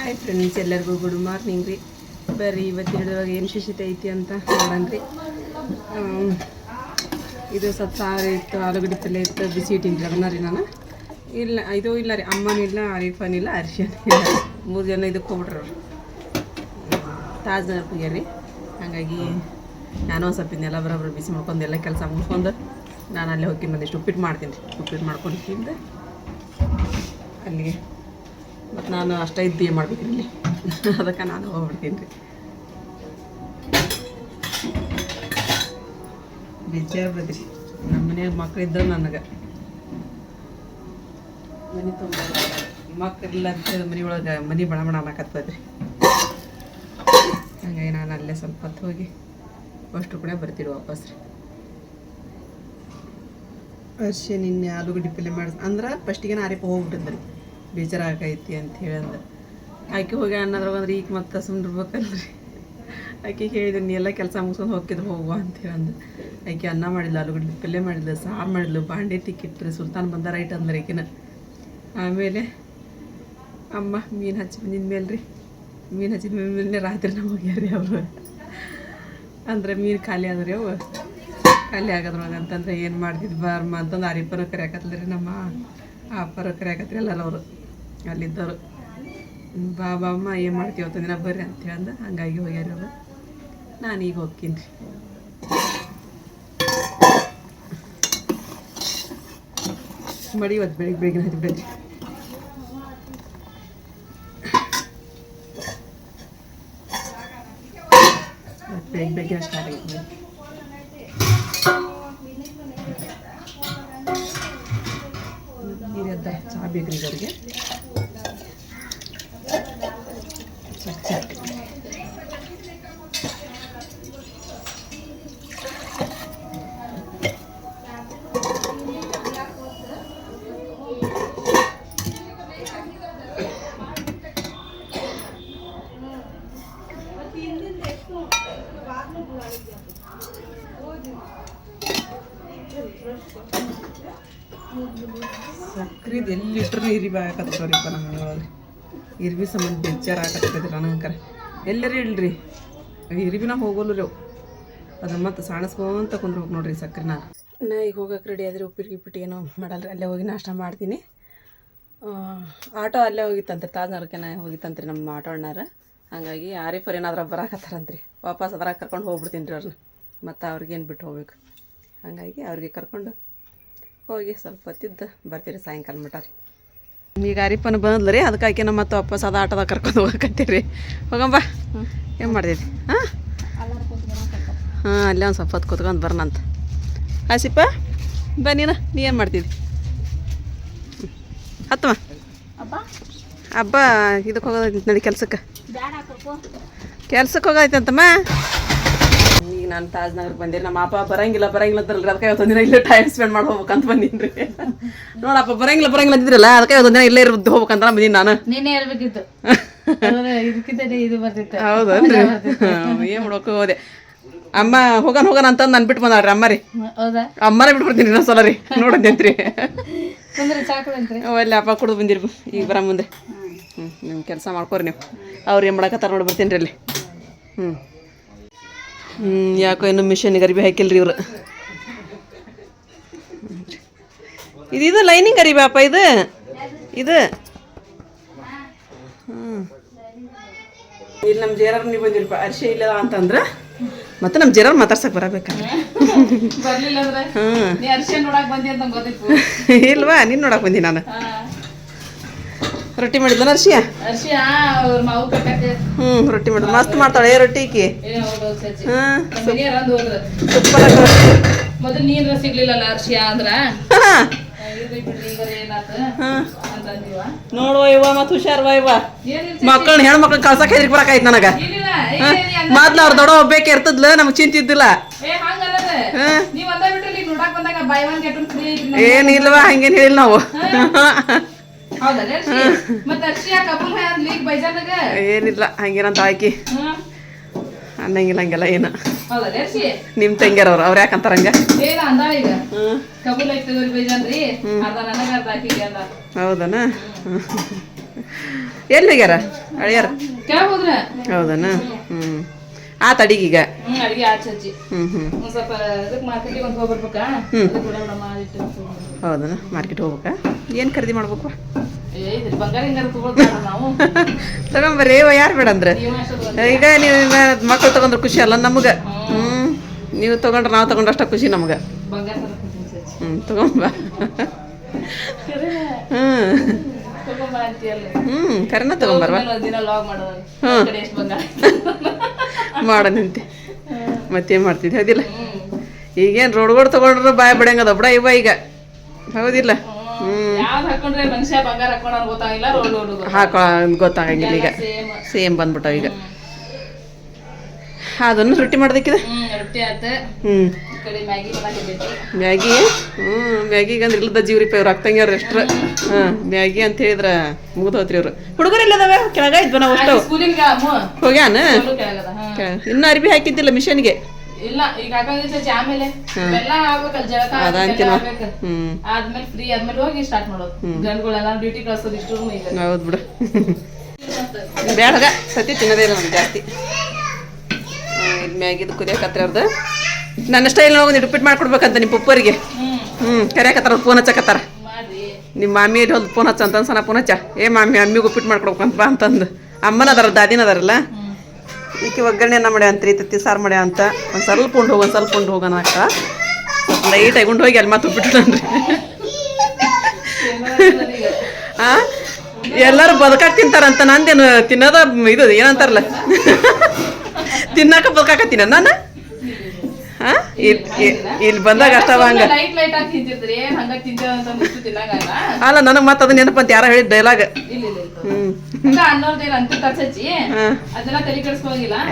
Hi friends ಎಲ್ಲರಿಗೂ good morning ರೀ. ಬರ್ರಿ ಇವತ್ತು ಹಿಡಿದಾಗ ಏನು ವಿಶೇಷತೆ ಐತಿ ಅಂತ ನೋಡಣ್ರಿ ಆಮ್, ಇದು ಸ್ವಲ್ಪ ಸಾರು ಇತ್ತು ಆಲೂಗಡ್ಡೆ ತಲೆ ಇತ್ತು ಬಿಸಿ ಇಟ್ಟಿನಿ ರೀ ನಾನು. ಇಲ್ಲ ಇದು ಇಲ್ಲ ರೀ ಅಮ್ಮನಿಲ್ಲ ಆರಿಫನ್ ಇಲ್ಲ ಅರ್ಶನ್ ಇಲ್ಲ. ಮೂರು ಜನ ಇದಕ್ಕೆ ಹೋಗ್ಬಿಟ್ರು ತಾಜ್ ರೀ ಹಾಗಾಗಿ ನಾನು ಸ್ವಲ್ಪ ಇನ್ನೆಲ್ಲ ಬರೋಬ್ರು ಬಿಸಿ ಮಾಡ್ಕೊಂಡು ಎಲ್ಲ ಕೆಲಸ ಮುಗಿಸ್ಕೊಂಡು ನಾನು ಅಲ್ಲೇ ಹೋಗಿ ಬಂದಿಷ್ಟು ಉಪ್ಪಿಟ್ಟು ಮಾಡ್ತೀನಿ ರೀ. ಉಪ್ಪಿಟ್ಟು ಮಾಡ್ಕೊಂಡು ತಿಂದು ಅಲ್ಲಿಗೆ ಮತ್ತು ನಾನು ಅಷ್ಟೇ ಇದ್ದು ಏನು ಮಾಡ್ಬೇಕು ಇಲ್ಲಿ. ಅದಕ್ಕೆ ನಾನು ಹೋಗ್ಬಿಡ್ತೀನಿ ರೀ. ಬೇಜಾರು ಬದ್ರಿ ನಮ್ಮ ಮನೆಯಾಗ ಇದ್ದವು ನನಗೆ. ಮನೆ ತುಂಬ ಮಕ್ಕಳಿಲ್ಲ ಅಂತ ಮನೆ ಒಳಗೆ ಮನೆ ಬಣ ಬಣ ಅನ್ನಕತ್ತದ್ರಿ. ಹಂಗಾಗಿ ನಾನು ಅಲ್ಲೇ ಸ್ವಲ್ಪ ಹೊತ್ತು ಹೋಗಿ ಅಷ್ಟು ಕೂಡ ಬರ್ತೀರಿ ವಾಪಸ್ ರೀ. ಅಷ್ಟೇ ನಿನ್ನೆ ಆಲೂಗಡ್ಡೆ ಪಲ್ಯ ಮಾಡಿ ಅಂದ್ರೆ ಫಸ್ಟಿಗೆ ನಾರಿಪ ಹೋಗ್ಬಿಟ್ಟಿದ್ರಿ ಬೇಜಾರಾಗೈತಿ ಅಂತ ಹೇಳಂದ ಆಕೆ ಹೋಗಿ ಅನ್ನೋದ್ರಾಗ ಅಂದ್ರೆ ಈಗ ಮತ್ತೆ ಸುಮ್ಮನಿರ್ಬೇಕಲ್ರಿ ಆಕೆ ಹೇಳಿದ್ರು ನೀ ಎಲ್ಲ ಕೆಲಸ ಮುಗಿಸ್ಕೊಂಡು ಹೋಗಿದ್ರು ಹೋಗುವ ಅಂತ ಹೇಳಂದು ಆಕೆ ಅನ್ನ ಮಾಡಿಲ್ಲ ಆಲೂಗಡ್ಡೆ ಪಲ್ಯ ಮಾಡಿದ್ಲು, ಸಾರು ಮಾಡಿದ್ಲು, ಬಾಂಡೆ ತಿಕ್ಕಿಟ್ರಿ ಸುಲ್ತಾನ್ ಬಂದ ರೈಟ್ ಅಂದ್ರೆ ಆಕಿನ ಆಮೇಲೆ, ಅಮ್ಮ, ಮೀನು ಹಚ್ಚಿ ಬಂದಿದ ಮೇಲೆ ರೀ ಮೀನು ಹಚ್ಚಿದ ಮೇಲೆ ರಾತ್ರಿ ನಾವು ಹೋಗ್ಯಾರಿ ಅವರು. ಅಂದ್ರೆ, ಮೀನು ಖಾಲಿ ಆದ್ರಿ ಅವು. ಖಾಲಿ ಆಗದ್ರೊಳಗೆ ಅಂತಂದ್ರೆ ಏನು ಮಾಡ್ತಿದ್ದು ಬಾರಮ್ಮ ಅಂತಂದು ಆರಿಪ್ಪನ ಕರಿಯಾಕತ್ಲ ರೀ ನಮ್ಮ ಆ ಪರ ಕರೆಯಾಕತ್ರಿ ಎಲ್ಲರೂ ಅವರು. ಅಲ್ಲಿದ್ದವರು. ಬಾ ಅಮ್ಮ ಏನು ಮಾಡ್ತೀವಿ ಅವತ್ತು ದಿನ ಬರ್ರಿ ಅಂತ ಹೇಳಂದ. ಹಂಗಾಗಿ ಹೋಗ್ಯಾರ ನಾನು ಈಗ ಹೋಗ್ತೀನಿ. ರೀ ಮಡಿ ಇವತ್ತು ಬೆಳಿಗ್ಗೆ ಬೆಳಿಗ್ಗೆ ಹತ್ತು ಬಿಡ್ರಿ. ಬೆಳಿಗ್ಗೆ ಬೆಳಿಗ್ಗೆ ಅಷ್ಟು ಆಗೈತಿ ನೀರೆದ್ದ ಚಹಾ ಬೇಕ್ರಿ ಅವರಿಗೆ ಸಕ್ರಿದು ಎಲ್ಲಿ ಇಟ್ರು ಇರಿ ಆಗಕತ್ತವ್ರಿಪ್ಪ ನಮ್ಮ ಮನೆಯೊಳಗೆ. ಇರ್ಬಿ ಸಂಬಂಧ ಬೆಚ್ಚಾರ ಆಗಕತ್ತೈತಿ ನನಗಂಕರ ಎಲ್ಲರೂ ಇಲ್ರಿ. ಇರಿಬಿನ ಹೋಗೋಲ್ಲ ರೀ ಅವು. ಮತ್ತೆ ಸಾಣಿಸ್ಕೊಂತ ಕುಂದ್ರಬೇಕು ನೋಡ್ರಿ ಸಕ್ರಿನ ನಾ ಈಗ ಹೋಗಕ್ಕೆ ರೆಡಿ ಆದ್ರೆ ಉಪ್ಪಿಟ್ಟು ಗಿಪ್ಪಿಟ್ಟು ಏನೋ ಮಾಡಲ್ರಿ, ಅಲ್ಲೇ ಹೋಗಿ ನಾಷ್ಟ ಮಾಡ್ತೀನಿ. ಆಟೋ ಅಲ್ಲೇ ಹೋಗಿತ್ತಂತೆ ತಾಜ್ನಗರಕ್ಕೆ ಹೋಗಿತ್ತಂತ್ರಿ ನಮ್ಮ ಆಟೋ ಅಣ್ಣಾರ. ಹಾಗಾಗಿ ಆರಿಫರ್ ಏನಾದ್ರೂ ಬರಾಕತ್ತಾರಂತ್ರಿ ವಾಪಸ್ ಅದ್ರಾಗ ಕರ್ಕೊಂಡು ಹೋಗ್ಬಿಡ್ತೀನಿ ರೀ ಅವ್ರನ್ನ ಮತ್ತು ಅವ್ರಿಗೇನು ಬಿಟ್ಟು ಹೋಗ್ಬೇಕು. ಹಾಗಾಗಿ ಅವ್ರಿಗೆ ಕರ್ಕೊಂಡು ಹೋಗಿ ಸ್ವಲ್ಪ ಹೊತ್ತಿದ್ದು ಬರ್ತೀರಿ ಸಾಯಂಕಾಲ ಮಟ ರೀ ಈಗ ಅರಿಪನ ಬಂದ್ಲು ರೀ ಅದಕ್ಕಾಗಿ ನಮ್ಮ ಮತ್ತೆ ವಾಪಸ್ ಅದ ಆಟೋದಾಗ ಕರ್ಕೊಂಡು ಹೋಗಕತ್ತೀರಿ. ಹೋಗಂಬ. ಏನು ಮಾಡಿದಿರಿ ಹಾಂ? ಹಾಂ, ಅಲ್ಲೇ ಒಂದು ಸ್ವಲ್ಪ ಹೊತ್ತು ಕೂತ್ಕೊಂಡು ಬರ್ನಂತ. ಆಸಿಪ್ಪ ಬನ್ನಿನ ನೀನು, ನೀ ಏನು ಮಾಡ್ತಿದ್ದಿ? ಹತ್ತಮ್ಮ. ಹಬ್ಬ ಇದಕ್ಕೆ ಹೋಗೋದೈತಿ ನಡಿ ಕೆಲ್ಸಕ್ಕೆ. ಕೆಲ್ಸಕ್ಕೆ ಹೋಗೋದೈತಂತಮ್ಮ ನಾನು ತಾಜ್ನಗರ್ಗೆ ಬಂದಿರಿ ನಮ್ಮ ಅಪ್ಪ ಬರಂಗಿಲ್ಲ ಬರಂಗಿಲ್ಲ ಅಂತಾರಲ್ರಿ. ಅದಕ್ಕೆ ಇವತ್ತೊಂದು ದಿನ ಇಲ್ಲೇ ಟೈಮ್ ಸ್ಪೆಂಡ್ ಮಾಡಿ ಹೋಗ್ಬೇಕಂತ ಬಂದೀನಿ ರೀ ನೋಡಪ್ಪ ಬರಂಗಿಲ್ಲ ಬರಂಗಿಲ್ಲ ಅಂತಿದ್ರಲ್ಲ ಅದಕ್ಕೆ ಒಂದಿನ ದಿನ ಇಲ್ಲೇ ಇರೋದು ಹೋಗ್ಬೇಕಂತ ಬಂದೀನಿ ನಾನು. ನೀನೇ ಹೇಳ್ಬೇಕಿತ್ತು. ಇದು ಬರ್ತಿತ್ತು. ಹೌದನ್ರಿ? ಏನು ಮಾಡ್ಬೇಕು ಹೋದೆ. ಅಮ್ಮ ಹೋಗನ್ ಹೋಗನ್ ಅಂತ ನಾನು ಬಿಟ್ಟು ಬಂದಾಳ್ರಿ ಅಮ್ಮ ರೀ ಹೌದಾ? ಅಮ್ಮನೇ ಬಿಟ್ಬಿಡ್ತೀನಿ ಇನ್ನೊಂದು ಸಲ ರೀ ನೋಡಿದ್ರಿ ಅಲ್ಲಿ ಅಪ್ಪ ಕುಡಿದು ಬಂದಿರ್ಬು ಈಗ ಬರ ಮುಂದೆ. ಹ್ಞೂ ನಿಮ್ಮ ಕೆಲಸ ಮಾಡ್ಕೋರಿ ನೀವು. ಅವ್ರು ಏನು ಮಾಡಕತ್ತಾರ ನೋಡಿ ಬರ್ತೀನಿ ರೀ ಅಲ್ಲಿ. ಹ್ಞೂ ಯಾಕೋ ಇನ್ನು ಮಿಷನ್ಗೆ ಅರಿಬಿ ಹಾಕಿಲ್ರಿ ಇವ್ರು. ಇದು ಇದು ಲೈನಿಂಗ್ ಅರಿಬಿ ಅಪ್ಪ ಇದು. ಇದು. ಹ್ಞೂ ಇಲ್ಲಿ ನಮ್ಮ ಜೇರಾರ್ ನೀವು ಬಂದಿರಪ್ಪ ಅರಿಶೆ ಇಲ್ಲ ಅಂತಂದ್ರೆ ಮತ್ತೆ ನಮ್ಮ ಜೇರಾರ್ ಮಾತಾಡ್ಸಕ್ ಬರಬೇಕಾ? ಬರ್ಲಿಲ್ಲ ಅಂದ್ರೆ? ಹ್ಞೂ ನೀ ಅರ್ಶಿಯ ನೋಡಕ್ ಬಂದಿ ಅಂತ ಗೊತ್ತಿತ್ತು. ಇಲ್ವಾ ನೀನು ನೋಡಕ್ಕೆ ಬಂದಿ ನಾನು? ರೊಟ್ಟಿ ಮಾಡಿದ್ನ ಕಟ್ಟಕ್ಕೆ ಹ್ಞೂ ರೊಟ್ಟಿ ಮಾಡಿದ್ ಮಸ್ತ್ ಮಾಡ್ತಾಳೆ. ಏ ರೊಟ್ಟಿ ಇಕ್ಕಿ ಹಾಂ ಸೂಪರ್ ಮೊದಲು ನೀರ ಸಿಗ್ಲಿಲ್ಲಲ್ಲ ಅಂದ್ರ? ನೋಡುವ ಇವ ಮತ್ತು ಹುಷಾರ್ವ ಇವ. ಮಕ್ಕಳನ್ನ ಹೆಣ್ಣು ಮಕ್ಳನ್ನ ಕಳ್ಸಕ್ಕೆ ಹೆದ್ರಿಕೆ ಬರಕಾಯ್ತು ನನಗೆ. ಮೊದ್ಲು ಅವ್ರ ದೊಡ್ಡ ಒಬ್ಬೇಕೆ ಇರ್ತದ್ಲ ನಮ್ಗೆ ಚಿಂತಿದ್ದಿಲ್ಲ ಏನಿಲ್ವ ಹಂಗೇನು ಹೇಳಿಲ್ಲ ನಾವು. ಏನಿಲ್ಲ ಹಂಗೇನಂತ ಆಕಿ. ಹ್ಮ್. ಅನ್ನಂಗಿಲ್ಲ ಹಂಗೆಲ್ಲ ಏನ. ನಿಮ್ ತಂಗ್ಯಾರವ್ರು ಅವ್ರು ಯಾಕಂತಾರ ಹಂಗ? ಹೌದನ? ಎಲ್ಲಿ ಹೋಗ್ಯಾರ ಅಳಿಯಾರ ಹೌದನ? ಹ್ಞೂ ಆ ತಡಿಗೀಗ ಅಡಿಗೆ ಆಚೆ ಹಚ್ಚಿ ಹ್ಞೂ ಹ್ಞೂ ಒಂದ್ ಸ್ವಲ್ಪ ಮಾರ್ಕೆಟಿಗೆ ಒಂದು ಹೋಗ್ಬರ್ಬೇಕಾ? ಹ್ಮ್. ಅದಕ್ಕೆ ಕೂಡ ಬಿಡ ಮಾಡಿಟ್ಟು ಹೌದನ? ಮಾರ್ಕೆಟ್ ಹೋಗ್ಬೇಕಾ? ಏನು ಖರೀದಿ ಮಾಡ್ಬೇಕು? ಏ ಇದ್ರಿ ಬಂಗಾರ ಹಿಂಗಾರ ತಗೊಳ್ತಾರ ನಾವು. ತಗೊಂಬರ್ರಿ. ಯಾರು ಬೇಡ ಅಂದ್ರೆ? ನೀವು ಈಗ ನೀವು ಮಕ್ಕಳು ತಗೊಂಡ್ರೆ ಖುಷಿ ಅಲ್ಲ ನಮ್ಗೆ? ಹ್ಞೂ ನೀವು ತಗೊಂಡ್ರೆ ನಾವು ತಗೊಂಡ್ರೆ ಅಷ್ಟ ಖುಷಿ ನಮ್ಗೆ. ಬಂಗಾರ ಹ್ಞೂ ತಗೊಂಬ. ಹ್ಞೂ ಹ್ಞೂ ಕರೆನ ತಗೊಂಬರ್ವ. ಹ್ಮ್. ಮತ್ತೇನು ಮಾಡ್ತಿದ್ದೆ? ಹೌದಿಲ್ಲ. ಈಗೇನ್ ರೋಡ್ಗಳು ತಗೊಂಡ್ರು ಬಾಯ್ ಬಿಡಂಗದ ಬಿಡ ಇವ ಈಗ. ಹೌದಿಲ್ಲ. ಹ್ಮ್. ಹಾಕೋ ಗೊತ್ತಾಗಂಗಿಲ್ಲ ಈಗ. ಸೇಮ್ ಬಂದ್ಬಿಟ್ಟ ಬಂದ್ಬಿಟ್ಟಾವ ಈಗ. ಅದನ್ನು ರೊಟ್ಟಿ ಮಾಡ್ದಕ್ಕಿದ ಹ್ಮ್. ಮ್ಯಾಗಿ ಹ್ಮ್ ಮ್ಯಾಗಿ ಹ್ಞೂ ಮ್ಯಾಗಿಗೆ ಅಂದ್ರೆ ಇಲ್ಲದ ಜೀವ್ರಿಪ್ಪ ಇವ್ರು ಅಕ್ಕಂಗ್ಯವ್ರು ಎಷ್ಟ್ರ. ಹಾಂ ಮ್ಯಾಗಿ ಅಂತ ಹೇಳಿದ್ರ ಮುಗಿದೋತ್ರಿ ಇವ್ರು. ಹುಡುಗರು ಇಲ್ಲದವ ಕೆಳಗ ಇದ್ವ ನಾವು ಅಷ್ಟು. ಹೋಗ್ಯಾನ? ಇನ್ನೂ ಅರ್ಬಿ ಹಾಕಿದ್ದಿಲ್ಲ ಮಿಷನ್ಗೆ? ಇಲ್ಲ ಈಗ ಆಮೇಲೆ. ಎಲ್ಲ ಆಗ್ಬೇಕಲ್ಲ ಜಳಕ ಅದ ಎಲ್ಲ ಅಂತೀನ ಆಗ್ಬೇಕು. ಹ್ಞೂ ಆದ್ಮೇಲೆ ಫ್ರೀ ಆದ್ಮೇಲೆ ಹೋಗಿ ಸ್ಟಾರ್ಟ್ ಮಾಡೋದು. ಗಂಡುಗಳೆಲ್ಲ ಡ್ಯೂಟಿ ಕಳ್ಸೋದು ಇಷ್ಟು ಈಗ ಹೌದು ಬಿಡು. ಬೇಡಗ ಸತಿ ತಿನ್ನೋದೇ ಇಲ್ಲ ನಮ್ಗೆ ಜಾಸ್ತಿ. ಇದು ಮ್ಯಾಗಿದು ಕುದಿಯಕತ್ರ ಅವ್ರದ್ದು ನನ್ನ ಸ್ಟೈಲ್ ಹೋಗಿ ರಿಪೀಟ್ ಮಾಡ್ಕೊಡ್ಬೇಕಂತ ನಿಮ್ಮ ಪಪ್ಪರಿಗೆ. ಹ್ಞೂ ಕರೆಯಕತ್ತಾರ ಫೋನ್ ಹಚ್ಚಕತ್ತಾರ ನಿಮ್ಮ ಮಾಮಿ ಹೊಲ್ದು ಫೋನ್ ಹಚ್ಚ ಅಂತ ಸಣ್ಣ ಫೋನ್ ಹಚ್ಚ. ಏ ಮಾಮಿ, ಅಮ್ಮಿಗೆ ಉಪ್ಪಿಟ್ಟು ಮಾಡ್ಕೊಡ್ಬೇಕಂತ ಬಾ ಅಂತಂದು. ಅಮ್ಮನ ಅದಾರ ದಾದಿನ ಅದಾರಲ್ಲ ಈಕೆ ಒಗ್ಗರಣೆನ ಮಾಡ್ಯ ಅಂತ ತತ್ತಿ ಸಾರು ಮಾಡ್ಯ ಅಂತ. ಒಂದು ಸ್ವಲ್ಪ ಉಂಡು ಹೋಗಿ, ಒಂದು ಸ್ವಲ್ಪ ಉಂಡು ಹೋಗೋಣ ಅಕ್ಕ. ಲೈಟ್ ಲೈಟಾಗಿ ಉಂಡು ಹೋಗಿ, ಅಲ್ಲಿ ಮಾತು ಉಪ್ಪಿಟ್ಟು ಆ? ಎಲ್ಲರೂ ಬದುಕಾಕ್ ತಿಂತಾರಂತ ನಂದೇನು ತಿನ್ನೋದ, ಇದು ಏನಂತಾರಲ್ಲ? ತಿನ್ನಾಕ ಬದುಕಾಕತ್ತೀನ ನಾನು? ಹಾ ಇಲ್ಲಿ ಬಂದಾಗ ಅಷ್ಟವ ಹಂಗ. ಅಲ್ಲ ನನಗೆ ಮತ್ತೆ ಅದನ್ನ ನೆನಪಂತ ಯಾರ ಹೇಳಿದ ಡೈಲಾಗ್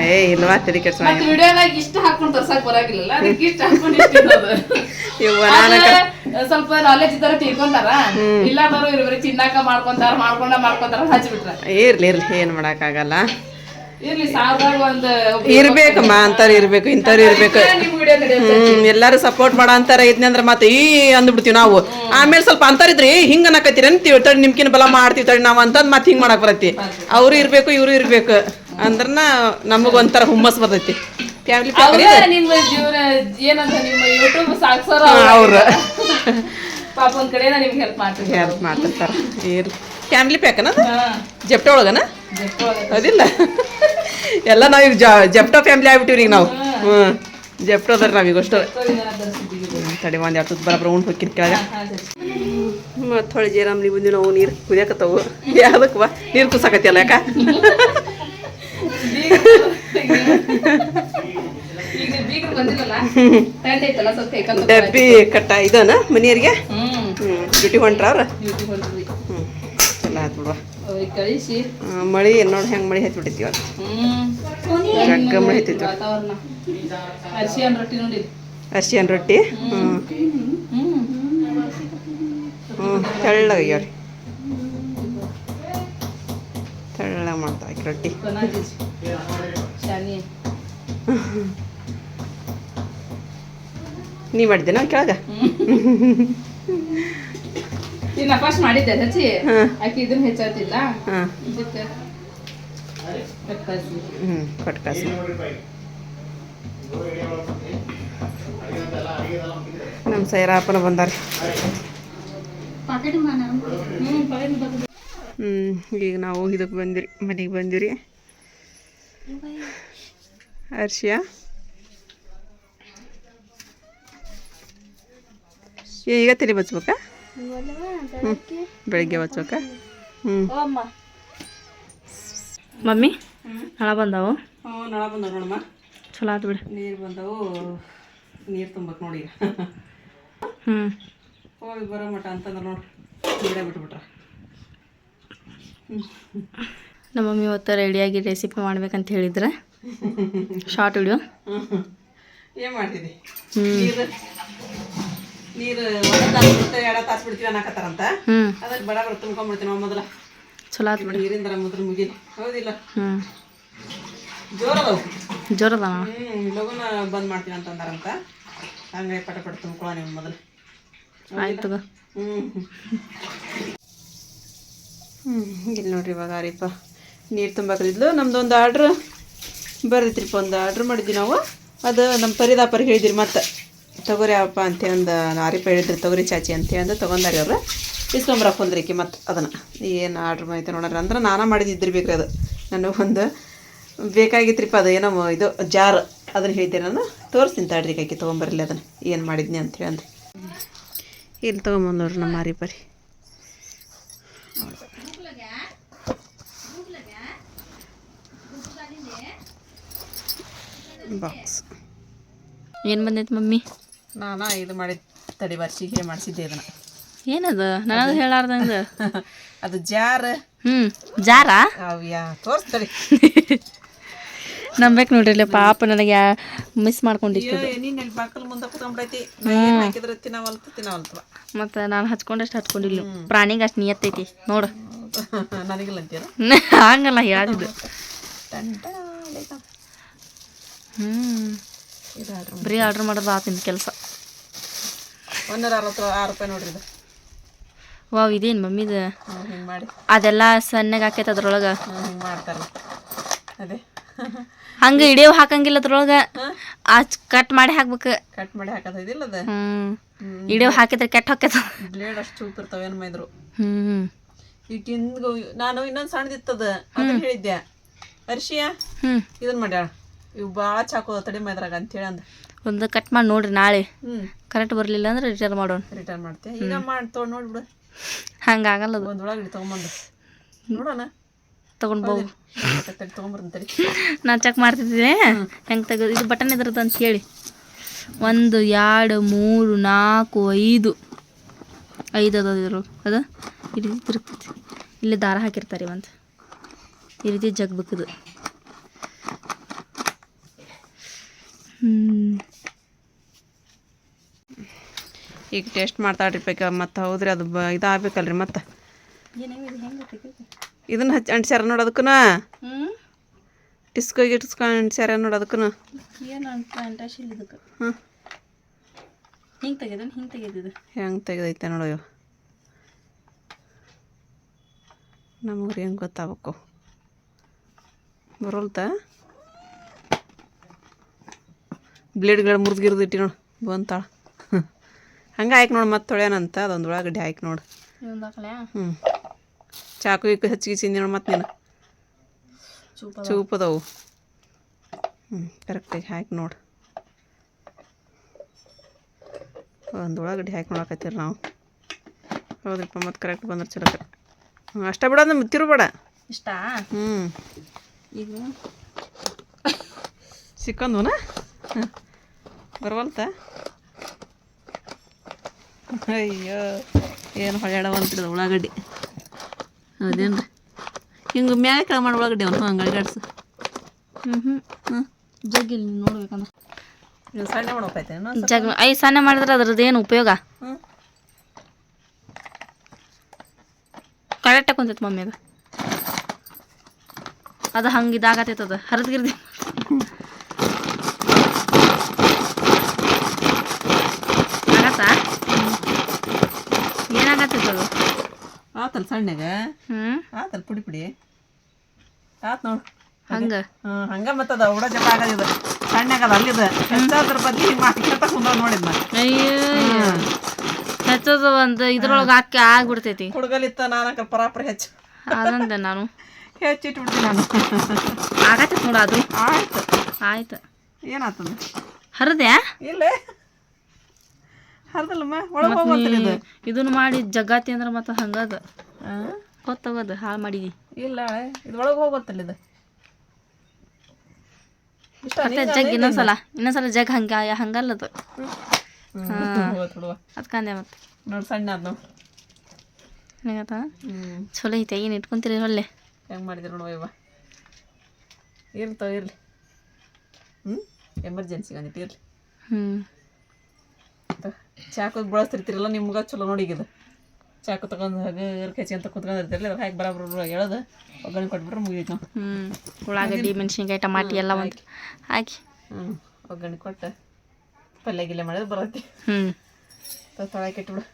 ಏ ಇಲ್ವಾ ತಲೆ ಸ್ವಲ್ಪ ನಾಲೆಜ್ ಇದ್ದಾರ ತಿಳ್ಕೊಂತಾರ. ತಿನ್ನಾಕ ಮಾಡ್ಕೊಂತಾರ ಮಾಡ್ಕೊಂಡ ಮಾಡ್ಕೊಂತಾರ ಹಚ್ಚಿಬಿಟ್ರ ಇರ್ಲಿ ಇರ್ಲಿ. ಏನ್ ಮಾಡಕ್ ಒಂದ್ ಇರ್ಬೇಕಮ್ಮ ಅಂತಾರ ಇರ್ಬೇಕು ಇಂಥವ್ರು ಇರ್ಬೇಕು. ಹ್ಮ್ ಎಲ್ಲಾರು ಸಪೋರ್ಟ್ ಮಾಡೋ ಅಂತಾರ ಇದ್ನಂದ್ರ ಮತ್ತೆ ಈ ಅಂದ್ಬಿಡ್ತೀವಿ ನಾವು. ಆಮೇಲೆ ಸ್ವಲ್ಪ ಅಂತಾರಿದ್ರಿ ಹಿಂಗ ಅನ್ನಕತ್ತೀರ ಅಂತೀವಿ ತಡಿ ನಿಮ್ಕಿನ ಬಲ ಮಾಡ್ತೀವಿ ತಡಿ ನಾವು ಅಂತಂದ್ ಮತ್ತೆ ಹಿಂಗ್ ಮಾಡಕ್ ಬರತ್ತಿ. ಅವ್ರು ಇರ್ಬೇಕು ಇವ್ರು ಇರ್ಬೇಕು. ಅಂದ್ರನ ನಮಗ ಒಂಥರ ಹುಮ್ಮಸ್ ಬರ್ತೈತಿ. ಫ್ಯಾಮಿಲಿ ಅವ್ರ ಪಾಪ ಒಂದ್ ನಿಮ್ಗೆ ಹೆಲ್ಪ್ ಫ್ಯಾಮಿಲಿ ಪ್ಯಾಕನ ಜಪ್ಟ ಒಳಗನ? ಅದಿಲ್ಲ. ಎಲ್ಲ ನಾವು ಜ ಜಪ್ಟೋ ಫ್ಯಾಮಿಲಿ ಆಗ್ಬಿಟ್ಟಿವ್ರಿ ಈಗ ನಾವು. ಹ್ಞೂ ಜಪ್ಟೋ ಅದ್ರ ನಾವೀಗ ಅಷ್ಟು. ತಡಿ ಒಂದು ಎರಡು ಬರಬ್ರ ಉಂಡು ಹೋಗಿನ ಕೆಳಗೆ. ಮತ್ತು ಹೊಳೆ ಜೇರಾಮ್ಲಿ ಬಂದು ನಾವು ನೀರು ಕುದಿಯಾಕತ್ತವು. ಯಾವ್ದಕ್ಕೆ ಬಾ ನೀರು ಕುಸಾಕತ್ತಿಯಲ್ಲ ಯಾಕ? ಈಗ ಡಬ್ಬಿ ಕಟ್ಟ ಇದನ ಹ್ಞೂ ಡ್ಯೂಟಿ ಹೊಂಟ್ರ ಅವ್ರ? ಹ್ಞೂ ಚಲೋ ಆಯ್ತು ಬಿಡುವ. ಅವ್ರಿಗೆ ಕಳಿಸಿ. ಮಳಿ ನೋಡಿ ಹೆಂಗೆ ಮಳಿ ಹತ್ಬಿಟ್ಟೈತಿ ಇವತ್ತು? ಜಗ್ಗ ಮಳಿ ಹತ್ತೈತಿ ವಾತಾವರಣ. ರೊಟ್ಟಿ ನೋಡಿ. ಅರ್ಶಿಯನ್ ರೊಟ್ಟಿ? ಹ್ಞೂ ಹ್ಞೂ ತೆಳ್ಳಗಾಗ್ಯಾವ್ರಿ ತೆಳ್ಳಗೆ ಮಾಡ್ತಾ ಆಕಿ ರೊಟ್ಟಿ. ನೀ ಮಾಡಿದ್ದೇನ ಕೆಳಗೆ? ಈಗ ನಾ ಫಸ್ಟ್ ಮಾಡಿದ್ದೆ ಹಚ್ಚಿ ಆಕಿ ಇದನ್ನ ಹೆಚ್ಚಾತಿಲ್ಲ. ಹ್ಞೂ ಕೊಟ್ಟು ಕಾಸು ನಮ್ಮ ಸೈರಾಪನ ಬಂದಾರ. ಹ್ಞೂ ಈಗ ನಾವು ಇದಕ್ಕೆ ಬಂದಿರಿ ಮನೆಗೆ ಬಂದಿರಿ. ಅರ್ಷಿಯಾ ಈಗ ತಲೆ ಬಚ್ಬೇಕಾ? ಬೆಳಿಗ್ಗೆ ಹಚ್ಚೋಕ ಹ್ಞೂ ಮಮ್ಮಿ ನಳ ಬಂದಾವು. ಹ್ಞೂ ನಳ ಬಂದವು ನೋಡಮ್ಮ. ಚಲೋ ಆತು ಬಿಡು. ನೀರು ಬಂದವು. ನೀರು ತುಂಬಕ್ಕೆ ನೋಡಿ. ಹ್ಞೂ ಹೋಗಿ ಬರೋ ಮಟ ಅಂತಂದ್ರೆ ನೋಡಿ. ನೀರೇ ಬಿಟ್ಬಿಟ್ರ. ನಮ್ಮ ಮಮ್ಮಿ ಇವತ್ತು ರೆಡಿಯಾಗಿ ರೆಸಿಪಿ ಮಾಡ್ಬೇಕಂತ ಹೇಳಿದ್ರೆ. ಶಾರ್ಟ್ ವಿಡಿಯೋ ಏನು ಮಾಡ್ತಿದ್ದೆ ಹ್ಞೂ ನೀರು ಒಂದು ತಾಸು ಬಿಡ್ತೇವೆ ಎರಡು ತಾಸು ಬಿಡ್ತೀವಿ ಅನ್ನಕತ್ತಾರಂತ ಅದಕ್ಕೆ ಬಡ ಬಡ ತುಂಬ್ಕೊಂಡ್ಬಿಡ್ತೀನಿ ನಾವು ಮೊದಲ. ಚಲೋ ಆತು ಬಿಡಿ. ನೀರಿಂದ ಮೊದಲು ಮುಗಿಲಿ. ಹೌದಿಲ್ಲ? ಹ್ಞೂ ಜೋರದವು. ಜೋರದ ಹ್ಞೂ ಲಗುನ ಬಂದ್ ಮಾಡ್ತೀವಿ ಅಂತಂದಾರಂತ ಹಂಗಾಗಿ ಪಟ ಪಟ ತುಂಬ್ಕೊಳ್ಳೋ ನೀವು ಮೊದಲು. ಆಯ್ತದ ಹ್ಞೂ ಹ್ಞೂ ಇಲ್ಲಿ ನೋಡ್ರಿ ಇವಾಗ ಆರಿಪ್ಪ ನೀರು ತುಂಬಾಕರಿದ್ಲು ನಮ್ದೊಂದು ಆರ್ಡ್ರ್ ಬರ್ದಿತ್ರಿಪ್ಪ ಒಂದು ಆರ್ಡ್ರ್ ಮಾಡಿದ್ವಿ ನಾವು. ಅದು ನಮ್ಮ ಪರಿದಾಪರ್ ಹೇಳಿದಿರಿ ಮತ್ತೆ. ತಗೋರಿ ಅಪ್ಪ ಅಂತ ಒಂದು ನಾರಿ ಹೇಳಿದ್ರು ತೊಗರಿ ಚಾಚಿ ಅಂತ ಅಂದು ತೊಗೊಂಡಾರಿ ಅವ್ರು ಇಸ್ಕೊಂಬರಕ್ಕೆ ಹೊಂದ್ರಿಕಿ ಮತ್ತು ಅದನ್ನು. ಏನು ಆರ್ಡ್ರ್ ಮಾಡೈತೆ ನೋಡ್ರಿ. ಅಂದ್ರೆ ನಾನೇ ಮಾಡಿದ್ದಿದ್ರಿ ಬೇಕ್ರಿ ಅದು. ನನಗೆ ಒಂದು ಬೇಕಾಗಿತ್ರಿಪ್ಪ ಅದು ಏನೋ ಇದು ಜಾರ್. ಅದನ್ನು ಹೇಳ್ತೀನಿ ನಾನು. ತೋರಿಸ್ತೀನಿ ತಾಡ್ರಿ ಕಾಕಿ ತೊಗೊಂಬರಲಿ ಅದನ್ನು. ಏನು ಮಾಡಿದ್ನಿ ಅಂತ ಹೇಳಿ ಅಂದ್ರೆ. ಇಲ್ಲಿ ತೊಗೊಂಬಂದು ನೋಡ್ರಿ ನಮ್ಮ ಆರಿಪರಿ ಬಾಕ್ಸ್ ಏನು ಬಂದೈತೆ ಮಮ್ಮಿ? ನಾನು ಇದು ಮಾಡಿ ತಡಿ ವರ್ಷಿಗೆ ಮಾಡಿಸಿದ್ದೆ ಇದನ್ನ. ಏನದು? ನಾನು ಹೇಳಾರ್ದಂಗ. ಅದು ಜಾರ್. ಹ್ಞೂ ಜಾರಾ? ಅವ್ಯಾ ತೋರಿಸ್ತಾರೆ ನಂಬೇಕು ನೋಡ್ರಿ ಪಾಪ ನನಗೆ ಯಾ ಮಿಸ್ ಮಾಡ್ಕೊಂಡಿತ್ತು ನೀನು ಇಲ್ಲಿ ಬಾಕಲ್ ಮುಂದೆ ಕುತ್ಕೊಂಡ್ಬಿಡೈತಿ ಏನು ಹಾಕಿದ್ರೆ ತಿನ್ನವಲ್ತು ತಿನ್ನವಲ್ತವ ಮತ್ತು ನಾನು ಹಚ್ಕೊಂಡಷ್ಟು ಹಚ್ಕೊಂಡಿಲ್ಲ. ಪ್ರಾಣಿಗೆ ಅಷ್ಟು ನಿಯತ್ತೈತಿ ನೋಡು. ನನಗಿಲ್ಲ ಅಂತೀರ ಹಂಗಲ್ಲ ಹೇಳಿದ್ದು ಹ್ಞೂ ಬರೀ ಆರ್ಡ್ರ್ ಮಾಡೋದು ಆತಿನ ಕೆಲಸ. ಒಂದರ ಅರವತ್ತು ಆರು ರೂಪಾಯಿ ನೋಡ್ರಿ ಇದು. ವಾವ್ ಇದೇನು ಮಮ್ಮಿದು ಹಿಂಗೆ ಮಾಡಿ. ಅದೆಲ್ಲ ಸಣ್ಣಗೆ ಹಾಕೈತೆ ಅದ್ರೊಳಗೆ. ಹಿಂಗೆ ಮಾಡ್ತಾರಲ್ಲ ಅದೇ. ಹಂಗೆ ಇಡೇವು ಹಾಕಂಗಿಲ್ಲ ಅದ್ರೊಳಗೆ. ಆ ಕಟ್ ಮಾಡಿ ಹಾಕ್ಬೇಕು. ಕಟ್ ಮಾಡಿ ಹಾಕೋದು ಇದಿಲ್ಲ ಅದು? ಹ್ಞೂ ಇಡಿಯೋ ಹಾಕಿದ್ರೆ ಕೆಟ್ಟ ಹಾಕೈತ ಬ್ಲೇಡ್ ಅಷ್ಟು ಚೂಪ್ ಇರ್ತಾವೆ ಏನು ಮೈದ್ರು. ಹ್ಞೂ ಈ ಟಿನ್ಗು ನಾನು ಇನ್ನೊಂದು ಸಣ್ಣದಿತ್ತದ ಅದನ್ನ ಹೇಳಿದ್ದೆ ಅರ್ಶಿಯಾ ಹ್ಞೂ ಇದನ್ನ ಮಾಡ್ಯಾಳ. ಇವು ಭಾಳ ಚಾಕು ತಡಿ ಮೈದ್ರಾಗ ಅಂತೇಳಿ ಅಂದ. ಒಂದು ಕಟ್ ಮಾಡಿ ನೋಡ್ರಿ ನಾಳೆ. ಹ್ಞೂ ಕರೆಕ್ಟ್ ಬರಲಿಲ್ಲ ಅಂದ್ರೆ ರಿಟರ್ನ್ ಮಾಡೋಣ. ರಿಟರ್ನ್ ಮಾಡ್ತೆ ಈಗ ಮಾಡಿ ತೊಗೊಂಡು ನೋಡ್ಬಿಡು. ಹಂಗಾಗಲ್ಲ ಅದು. ಒಂದು ಒಳಗಡೆ ತೊಗೊಂಬಂದು ನೋಡೋಣ. ತಗೊಂಡು ತೊಗೊಂಬರ್ತೀನಿ ತಡಿ. ನಾನು ಚೆಕ್ ಮಾಡ್ತಿದ್ದೆ ಹೆಂಗೆ ತೆಗೆದು ಇದು ಬಟನ್ ಇದ್ರದ್ದು ಅಂತ ಹೇಳಿ. ಒಂದು ಎರಡು ಮೂರು ನಾಲ್ಕು ಐದು. ಐದು ಅದ ಅದು ಅದ? ಈ ರೀತಿ ತಿರುಗ್ತೈತಿ ಇಲ್ಲಿ ದಾರ ಹಾಕಿರ್ತಾರೆ ಒಂದು ಈ ರೀತಿ ಜಗ್ಬೇಕದು ಹ್ಞೂ ಈಗ ಟೇಸ್ಟ್ ಮಾಡ್ತಾಳ್ರಿ ಪೈಕ ಮತ್ತು ಹೌದ್ರಿ ಅದು ಬ ಇದು ಆಗ್ಬೇಕಲ್ರಿ ಮತ್ತೆ. ಇದನ್ನ ಹಚ್ಚಿ ಅಂಟ್ಸ್ಯಾರ ನೋಡಿ ಅದಕ್ಕೂ ಹ್ಞೂ ಟಿಸ್ಕೋ ಗಿಟ್ಸ್ಕೊ ಅಂಟ್ಸ್ಯಾರ ನೋಡಿ ಅದಕ್ಕೂ ಏನು ಅಂತ ಇಂಟ್ರೆಸ್ಟ್ ಇದಕ್ಕೆ? ಹ್ಞೂ ಹಿಂಗೆ ತೆಗೆದ ಹಿಂಗೆ ತೆಗೆದಿದೆ ಹೆಂಗೆ ತೆಗೆದೈತೆ ನೋಡು ಇವು ನಮಗೆ ಹೆಂಗೆ ಗೊತ್ತಾಗಬೇಕು. ಬರೋಲ್ತಾ? ಬ್ಲೇಡ್ಗಳು ಮುರಿದ್ಗಿರ್ದು ಇಟ್ಟಿ ನೋಡು. ಬಂತಾಳ. ಹಂಗೆ ಆಯ್ಕೆ ನೋಡಿ ಮತ್ತೆ ತೊಳೆಯೋಣಂತ ಅದೊಂದು ಉಳ್ಳಾಗಡ್ಡಿ ಹಾಕಿ ನೋಡು. ಹ್ಞೂ ಚಾಕು ಇಕ್ಕ ಹೆಚ್ಚಿಗೆ ಚಿಂದಿ ನೋಡು ಮತ್ತೆ ನೀನು. ಚೂಪ ಚೂಪದವು. ಹ್ಞೂ ಕರೆಕ್ಟಾಗಿ ಹಾಕಿ ನೋಡು. ಒಂದು ಉಳ್ಳಾಗಡ್ಡಿ ಹಾಕಿ ನೋಡಕತ್ತೀರಿ ನಾವು. ಹೌದ್ರಿಪ್ಪ ಮತ್ತೆ ಕರೆಕ್ಟ್ ಬಂದ್ರೆ ಚಲೋ ಹ್ಞೂ ಅಷ್ಟೇ ಮುತ್ತಿರು ಬೇಡ. ಇಷ್ಟ? ಹ್ಞೂ ಈಗ? ಸಿಕ್ಕಂದುನ ಬರವಲ್ತ ಅಯ್ಯೋ ಏನು ಹೊಳ್ಯಾಡವಂತಿದ ಉಳ್ಳಾಗಡ್ಡಿ. ಹೌದೇನ್ರಿ? ಹಿಂಗೆ ಮ್ಯಾಲೆ ಕೆಳ ಮಾಡಿ ಉಳ್ಳಾಗಡ್ಡಿ ಅವನು. ಹಂಗೆ ಅಡ್ಗಾಡ್ಸು ಹ್ಞೂ ಹ್ಞೂ ಹ್ಞೂ ಜಗ್ಗಿಲ್ಲ ನೋಡ್ಬೇಕಂದ್ರೆ. ಸಣ್ಣ ಜಗ್ ಐದು ಸಣ್ಣ ಮಾಡಿದ್ರೆ ಅದ್ರದ್ದು ಏನು ಉಪಯೋಗ? ಕರೆಕ್ಟ್ ಕರೆಕ್ಟಾಗಿ ಕುಂತೈತೆ ಮಮ್ಮಿ ಅದು ಅದು ಹಂಗೆ ಇದಾಗತ್ತೈತೆ ಅದು. ಹರಿದ್ಗಿರ್ದಿ ಆಗತ್ತಾ ಏನಾಗತ್ತೈತೆ ಆತಲ್ ಸಣ್ಣಗ? ಆತಲ್ಲ ಪುಡಿ ಪುಡಿ? ಆತ್ ನೋಡು. ಹಂಗ. ಹಂಗೆ ಮತ್ತದ ಉಡ ಜಪ ಆಗದಿದ. ಸಣ್ಣಗದ ಅಲ್ಲಿದ. ಹೆಚ್ಚಾದ್ರ ಬದ್ಲಿ ಹಿಂಗೆ ಮಾಡ್ಕೊಂತ ಕುಂದ ನೋಡಿದ್ನ ಅಯ್ಯೋ ಹೆಚ್ಚದ ಒಂದು ಇದ್ರೊಳಗೆ ಹಾಕಿ ಆಗ್ಬಿಡ್ತೈತಿ. ಹುಡುಗಲಿತ್ತ ನಾನು ಪರಾಪರ ಹೆಚ್ಚು. ಅದಂದೆ ನಾನು. ಹೆಚ್ಚಿಟ್ಬಿಡ್ತೀನಿ ನಾನು. ಆಗತ್ತೈತೆ ನೋಡು ಅದು. ಆಯ್ತು. ಆಯ್ತು. ಏನಾತದ? ಹರದ್ಯಾ? ಇಲ್ಲೇ. ಹರ್ದಲ್ಲಮ್ಮ? ಒಳಗೆ ಹೋಗ್ಬರ್ತೀನಿ ಇದು? ಇದನ್ನು ಮಾಡಿ ಜಗ್ಗಾತಿ ಅಂದ್ರೆ ಮತ್ತೆ ಹಂಗದ. ಗೊತ್ತಾಗದ ಹಾಳು ಮಾಡಿದಿ. ಇಲ್ಲ ಇದು ಒಳಗೆ ಹೋಗ್ಬರ್ತಲ್ಲ ಇದು. ಮತ್ತೆ ಜಗ್ ಇನ್ನೊಂದ್ಸಲ ಇನ್ನೊಂದ್ಸಲ ಜಗ್ ಹಂಗ ಹಂಗಲ್ಲ ಅದು ಅದ್ಕಂದೆ ಮತ್ತೆ. ನೋಡಿ ಸಣ್ಣ ಅದು ನೋಡಿ. ಹೆಂಗತ್ತ ಚಲೋ ಐತೆ ಏನು ಇಟ್ಕೊಂತೀರಿ ಒಳ್ಳೆ? ಹೆಂಗೆ ಮಾಡಿದ್ರು ನೋಡುವ ಇವ ಇರ್ತಾವ ಇರಲಿ. ಹ್ಞೂ ಎಮರ್ಜೆನ್ಸಿಗೆ ಅಂದಿಟ್ಟು ಇರಲಿ. ಹ್ಞೂ ಚಾಕು ಬಳಸ್ತಿರ್ತೀರಲ್ಲ ನಿಮ್ಗೆ ಚಲೋ ನೋಡಿ ಇದು ಚಾಕು ತಗೊಂಡು ಹಗರ್ ಕೆಚಿ ಅಂತ ಕುತ್ಕೊಂಡಿರ್ತಿರಲ್ಲ ಅದ್ರ ಹಾಕಿ ಬರಬರ ಎಳದು ಒಗ್ಗರಣೆ ಕೊಟ್ಬಿಟ್ರೆ ಮುಗಿದೈತೆ ನಾವು ಹ್ಞೂ ಉಳ್ಳಾಗಡ್ಡಿ ಮೆಣಸಿನ್ಕಾಯಿ ಟಮಾಟಿ ಎಲ್ಲ ಒಂದು ಹಾಕಿ. ಹ್ಞೂ ಒಗ್ಗರಣೆ ಕೊಟ್ಟು ಪಲ್ಯ ಗಿಲ್ಯ ಮಾಡಿದ್ರೆ ಬರತ್ತೆ. ಹ್ಞೂ ತೊಳಕ್ಕೆ ಇಟ್ಬಿಡು.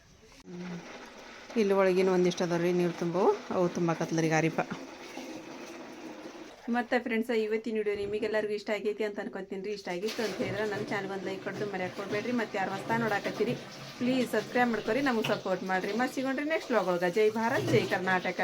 ಇಲ್ಲಿ ಒಳಗಿನ ಒಂದಿಷ್ಟು ಅದಾವ ರೀ ನೀರು ತುಂಬವು ಅವು ತುಂಬಾಕತ್ಲರಿ ಗಾರಿಪ. ಮತ್ತೆ ಫ್ರೆಂಡ್ಸ್ ಇವತ್ತಿನ ವಿಡಿಯೋ ನಿಮಗೆಲ್ಲರಿಗೂ ಇಷ್ಟ ಆಗೈತಿ ಅಂತ ಅನ್ಕೊತೀನಿ ಇಷ್ಟ ಆಗಿತ್ತು ಅಂತ ಹೇಳಿದ್ರೆ ನನ್ನ ಚಾನಲ್ ಒಂದು ಲೈಕ್ ಕೊಡ್ದು ಮರ್ಯಾಕೆ ಕೊಡಬೇಡ್ರಿ ಮತ್ತೆ ಯಾರು ಹೊಸ್ತಾ ನೋಡಾಕತ್ತೀರಿ ಪ್ಲೀಸ್ ಸಬ್ಸ್ಕ್ರೈಬ್ ಮಾಡ್ಕೊರಿ, ನಮಗೆ ಸಪೋರ್ಟ್ ಮಾಡಿರಿ. ಮತ್ತೆ ಸಿಗೋಣ್ರಿ ನೆಕ್ಸ್ಟ್ ವ್ಲಾಗ್ ಜೈ ಭಾರತ್, ಜೈ ಕರ್ನಾಟಕ.